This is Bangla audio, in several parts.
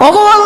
ওগো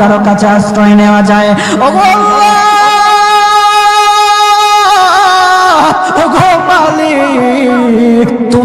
কারও কাছে আশ্রয় নেওয়া যায়। ও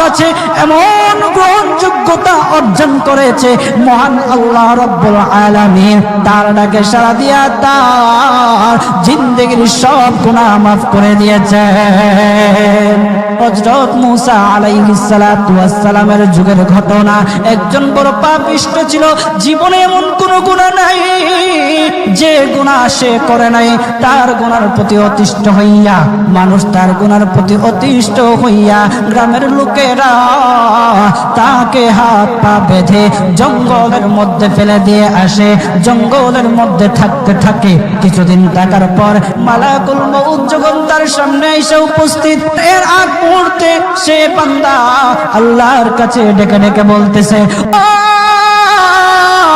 কাছে এমন গ্রহণযোগ্যতা অর্জন করেছে মহান আল্লাহ রব্বুল আলামিন। তার ডাকে সারা দিয়া তার জিন্দগির সব গুনাহ মাফ করে দিয়েছে। হযরত মুসা আলাইহিস সালাতু ওয়াস সালামের যুগের ঘটনা, একজন বড় পাপিষ্ট ছিল, জীবনে এমন কোন গুনাহ নাই যে গুনাহ সে করে নাই। তার গুনার প্রতি অতিষ্ঠ হইয়া, মানুষ তার গুণার প্রতি অতিষ্ঠ হইয়া, গ্রামের তাকে হাত পা বেঁধে জঙ্গলের মধ্যে ফেলে দিয়ে আসে। জঙ্গলের মধ্যে থাকতে থাকে। কিছুদিন থাকার পর মালাকুল যখন তার সামনে এসে উপস্থিত এর আগ মুহূর্তে সে পান্দা আল্লাহর কাছে ডেকে ডেকে বলতেছে "আহ,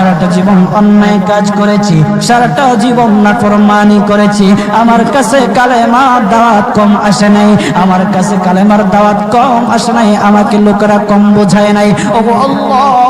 সারাটা জীবন অন্যায় কাজ করেছি, সারাটা জীবন নাফরমানি করেছি। আমার কাছে কালেমার দাওয়াত কম আসে নাই, আমার কাছে কালেমার দাওয়াত কম আসে নাই, আমাকে লোকেরা কম বোঝায় নাই। ও আল্লাহ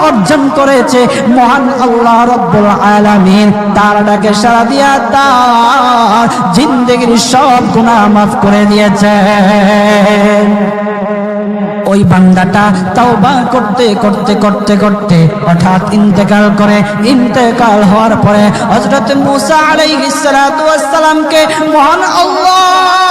অর্জন করেছে মহান আল্লাহ রব্বুল আলামিন। তার ডাকে সারা দিয়া তার জিন্দগির সব গুনাহ মাফ করে দিয়েছে। ওই বান্দাটা তাওবা করতে করতে করতে করতে হঠাৎ ইন্তেকাল করে। ইন্তেকাল হওয়ার পরে হযরত মুসা আলাইহিস সালাতু ওয়াস সালামকে মহান আল্লাহ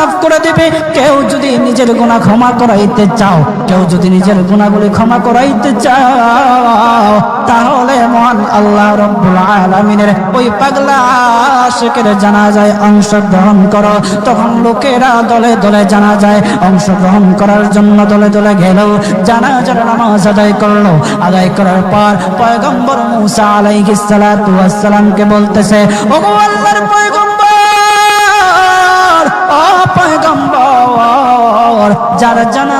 মাফ করে দেবে। কেউ যদি নিজের গুণা ক্ষমা করাইতে চাও, কেউ যদি নিজের গুণাগুলি ক্ষমা করাইতে চাও, তাহলে মহান আল্লাহ রব্বুল আলামিনের ওই পাগলা আশেকের জানাজায় অংশগ্রহণ করো। তখন লোকেরা দলে দলে জানা জানাজায় অংশগ্রহণ করার জন্য দলে দলে গেল। জানাজার নামাজ আদায় করল। আদায় করার পর পয়গম্বর মুসা আলাইহিস সালাতু ওয়াস সালামকে বলতেছে, ওগো আল্লাহর পয়গম্বর যার জানা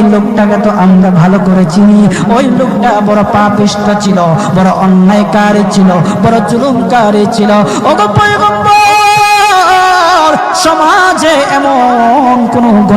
লোকটাকে তো আমরা ভালো করে চিনি। ওই লোকটা বড় পাপিষ্ট ছিল, বড় অন্যায়কারী ছিল, বড় জুলুমকারী ছিল। ওগো পয়গম্বর!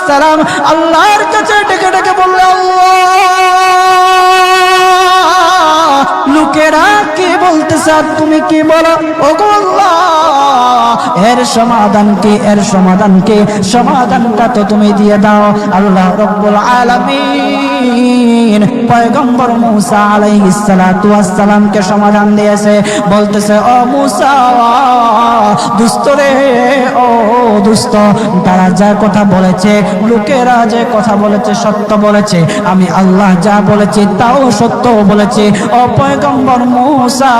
সালাম আল্লাহর কাছে ডেকে ডেকে বললে লোকেরা কে বলতেছে তুমি কি বলো? ওগো আল্লাহ এর সমাধান কি এর সমাধান কি সমাধানটা তো তুমি দিয়ে দাও। আল্লাহ রব্বুল আলামিন পয়গম্বর মুসা আলাইহিস সালাতু ওয়াস সমাধান দিয়েছে। বলতেছে, ও মুসা, দুস্থ রে, ও দুস্থ, তারা যা কথা বলেছে, লোকেরা যে কথা বলেছে, সত্য বলেছে। আমি আল্লাহ যা বলেছি, তাও সত্য বলেছে। ও পয়গম্বর মুসা,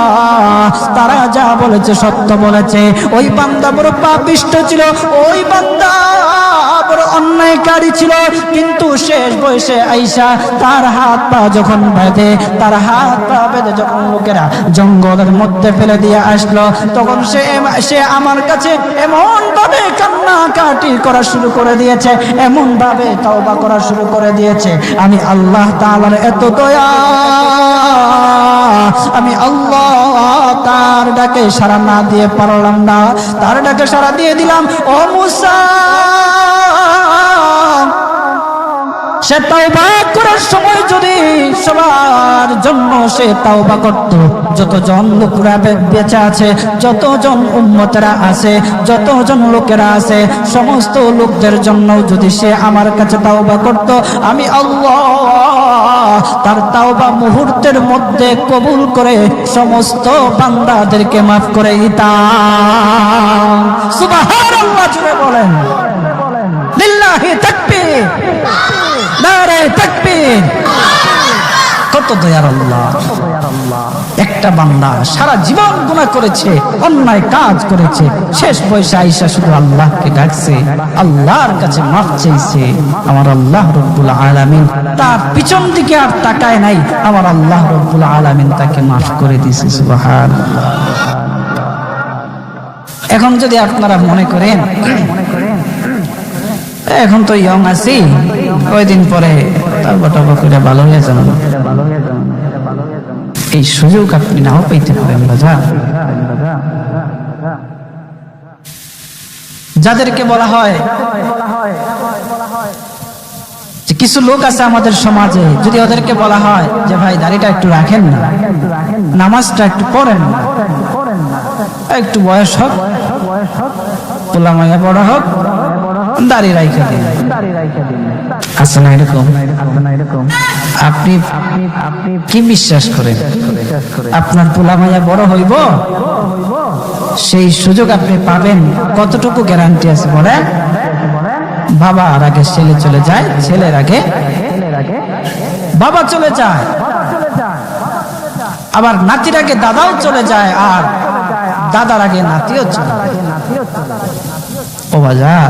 তারা যা বলেছে, সত্য বলেছে। ওই বান্দা বড় পাপিষ্ট ছিল, ওই বান্দা বড় অন্যায়কারী ছিল। কিন্তু শেষ বয়সে আইসা তার হাত পা যখন বেঁধে, তার হাত পা বেঁধে যখন লোকেরা জঙ্গলের মধ্যে ফেলে দিয়ে আসলো, তখন সে সে আমার কাছে এমন ভাবে কান্নাকাটি করা শুরু করে দিয়েছে এমন ভাবে তওবা করা শুরু করে দিয়েছে। আমি আল্লাহ তাআলার এত দয়া আমি আল্লাহ তার ডাকে সারা না দিয়ে পারলাম না। তার ডাকে সারা দিয়ে দিলাম, ও মুসা! সে তাওবা করার সময় যদি সবার জন্য সে তাওবা করত, যতজন লোকরা বেঁচে আছে, যতজন উম্মতেরা আছে, যতজন লোকেরা আছে, সমস্ত লোকদের জন্য যদি সে আমার কাছে তাওবা করত, আমি আল্লাহ তার তাওবা মুহূর্তের মধ্যে কবুল করে সমস্ত বান্দাদেরকে মাফ করে দিতাম। সুবহানাল্লাহ জুড়ে বলেন। লিল্লাহি তাকবীর। নারে তাকবীর। কত দয়ার আল্লাহ। একটা বান্দা সারা জীবন গুণা করেছে, অন্যায় কাজ করেছে, শেষ বয়সে আইসা শুধু আল্লাহকে ডাকছে, আল্লাহর কাছে মাফ চাইছে, আমার আল্লাহ রব্বুল আলামিন তার পিছন দিকে আর তাকায় নাই, আমার আল্লাহ রব্বুল আলামিন তাকে মাফ করে দিয়েছে সুবহান এখন যদি আপনারা মনে করেন, এখন তো ইয়ং আছি কয়দিন পরে তারপর টারপর করে ভালো হয়ে যাবেন এই সুযোগ আপনি নাও পাইতে পারেন রাজা যাদেরকে বলা হয় কিছু লোক আছে আমাদের সমাজে, যদি ওদেরকে বলা হয় যে, ভাই, দাড়িটা একটু রাখেন না, নামাজটা একটু পড়েন না, একটু বয়স হোক পোলা মাইয়া বড় হোক, দাড়ি রাইখা দিন। আছে না এরকম আপনি কি বিশ্বাস করেন? আপনার পোলা মাইয়া বড় হইব? সেই সুযোগ আপনি পাবেন। কতটুকু গ্যারান্টি আছে বলে বাবা আর আগে ছেলে চলে যায়, ছেলের আগে বাবা চলে যায়। আবার নাতির আগে দাদাও চলে যায় আর দাদার আগে নাতিও চলে যায়। ও বাজার।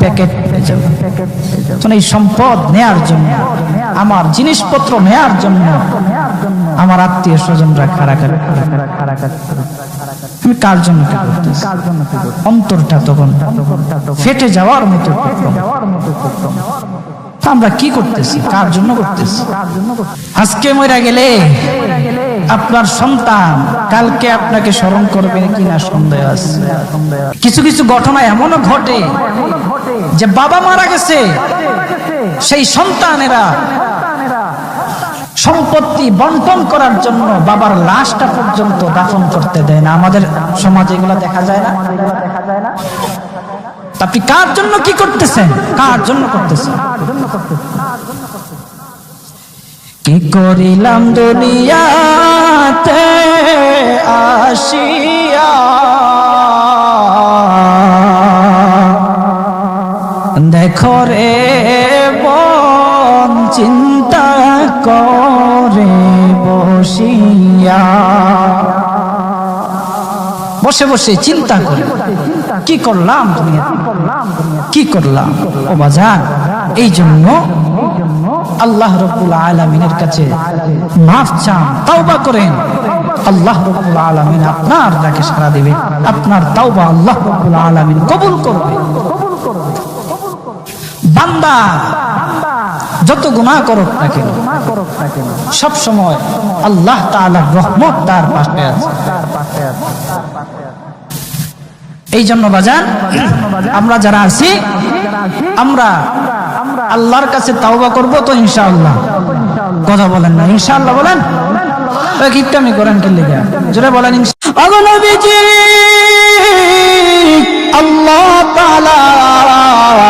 প্যাকেট তখন এই সম্পদ নেয়ার জন্য, আমার জিনিসপত্র নেয়ার জন্য, আমার আত্মীয় স্বজনরা খাড়াখাড়ি আমি কার জন্য অন্তরটা তখন ফেটে যাওয়ার মতো করতাম। আমরা কি করতেছি? কার জন্য করতেছি? আজকে মরে গেলে আপনার সন্তান কালকে আপনাকে স্মরণ করবে কিনা সন্দেহ আছে? কিছু কিছু ঘটনা এমনও ঘটে যে বাবা মারা গেছে, সেই সন্তানেরা সম্পত্তি বন্টন করার জন্য বাবার লাশটা পর্যন্ত দাফন করতে দেয় না। আমাদের সমাজে এগুলো দেখা যায় না? তা আপনি কার জন্য কি করতেছেন? কার জন্য করতেছেন? কি করিলাম দুনিয়াতে আসিয়া? দেখো রে বন, চিন্তা করে বসিয়া। বসে বসে চিন্তা করে। কি করলাম কি করলাম? ও বাজার, এই জন্য আল্লাহ রব্বুল আলমিনের কাছে মাফ চান, তাওবা করেন। আল্লাহ রব্বুল আলমিন আপনার ডাকে সারা দেবে, আপনার তাওবা আল্লাহ রব্বুল আলমিন কবুল করবে। বান্দা, যত গুনাহ করুক না কেন সব সময় আল্লাহ তাআলার রহমত তার পাশে আছে। এই জন্য বাজার, আমরা যারা আছি, আমরা আল্লাহর কাছে তাওবা করব তো ইনশাআল্লাহ। কথা বলেন না, ইনশাআল্লাহ বলেন। কিপটামি করেন কি লেগে? জোরে বলেন ইনশা-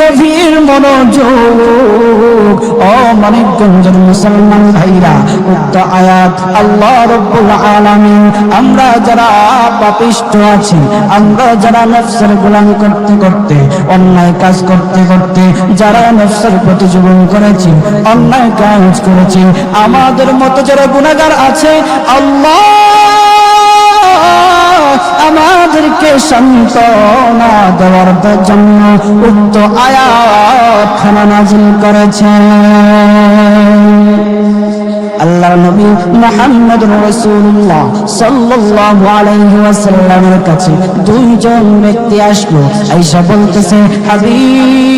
গভীর মনোযোগ। ও মানিকগঞ্জের মুসলমান ভাইরা, উক্ত আয়াত আল্লাহ রব্বুল আলামিন। আমরা যারা পাপিষ্ট আছি, আমরা যারা নফসের গোলামি করতে করতে, অন্যায় কাজ করতে করতে, যারা নফসের প্রতি জুলুম করেছি, অন্যায় কাজ করেছি, আমাদের মতো যারা গুণাগার আছে, আল্লাহ সান্ত্বনা দেওয়ার জন্য উক্ত আয়াত খানা নাজিল করেছে। আল্লাহর নবী মোহাম্মদ রসুল্লাহ সাল্লাল্লাহু আলাইহি ওয়াসাল্লামের কাছে দুইজন ব্যক্তি আসলো, আয়েশা বলতেছে, হাবিব।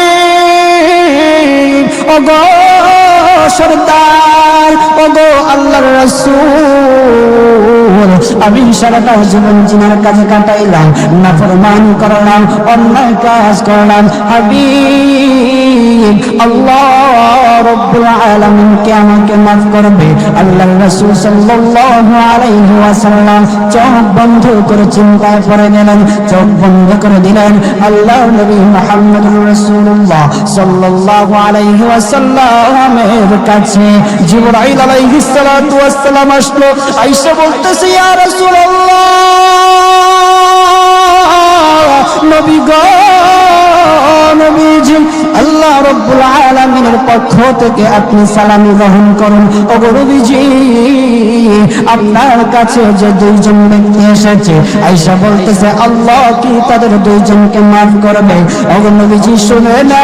ওগো সরদার, ওগো আল্লাহর রাসূল। আমি সারাটা জীবন জিনার কাজে কাটাইলাম, নাফরমান করলাম, অন্যায় কাজ করলাম। হাবিব, আল্লাহ রব্বুল আলামিন কে আমাকে মাফ করবে। আল্লাহর রাসূল সাল্লাল্লাহু আলাইহি ওয়াসাল্লাম চোখ বন্ধ করে চিন্তায় পড়ে গেলেন, চোখ বন্ধ করে দিলেন আল্লাহ নবী মুহাম্মদুর রাসূলুল্লাহ। সাল্লাল্লাহু আলাইহি ওয়াসাল্লামের কাছে জিবরাইল আলাইহিস সালাতু ওয়াস সালাম আসলো আয়েশা বলতেছে, ইয়া রাসূলুল্লাহ, নবী গো নবীজি, আল্লাহ রব্বুল আলামিনের পক্ষ থেকে আপনি সালামি গ্রহণ করুন। ওগো নবীজি, আপনার কাছে যে দুইজন ব্যক্তি এসেছে, আয়েশা বলতেছে, আল্লাহ কি তাদের দুইজনকে মাফ করবে? নবীজি শুনে না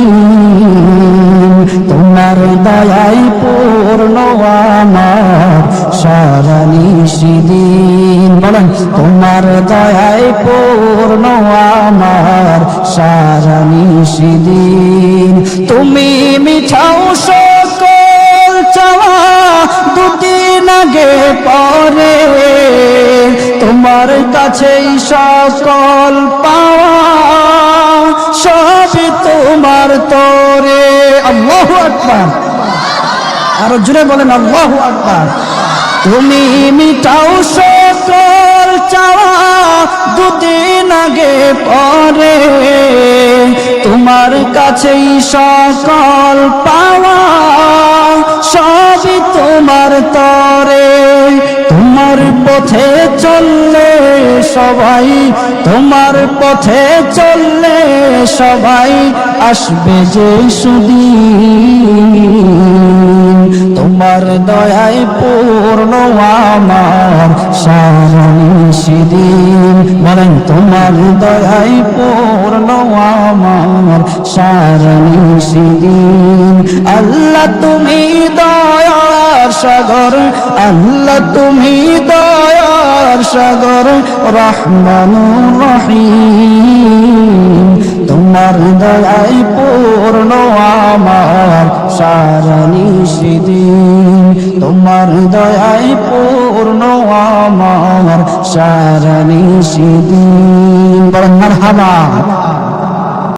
তোমার দয়াই পূর্ণ আমার, সারা নিশিদিন। বলেন, তোমার দয়াই পূর্ণ আমার, সারা নিশিদিন। তুমি মিঠাও সকল চাওয়া দুদিন আগে পরে। তোমার কাছেই সকল আকবার। আরও জুড়ে বলেন, আল্লাহু আকবার। তুমি মিটাও সকল চাওয়া দুদিন আগে পরে। তোমার কাছেই সকল পাওয়া সবই তোমার তরে তোমার পথে চললে সবাই তোমার পথে চললে সবাই আসবে যে সুদিন। তোমার দয়ায় পূর্ণ আমার সারণী সেদিন বলেন, তোমার দয়ায় পূর্ণ আমার সারণী সেদিন আল্লাহ তুমি দয়ার সাগর, আল্লাহ তুমি দয়ার সাগর, রহমানুর রহিম। তোমার দয়াই পূর্ণ আমার সারণি সেদিন তোমার দয়াই পূর্ণ আমার সারণি সেদিন বরং মারহাবা।